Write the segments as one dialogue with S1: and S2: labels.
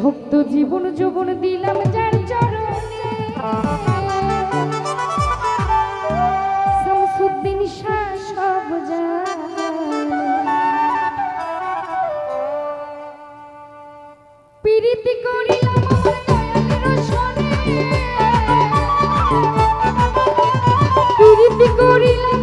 S1: ভক্ত জীবন যৌবন দিলাম যার চরণে। শামসুদ্দিন শাহ সব প্রীতি করিলাম প্রীতি জীবন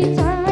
S1: every time.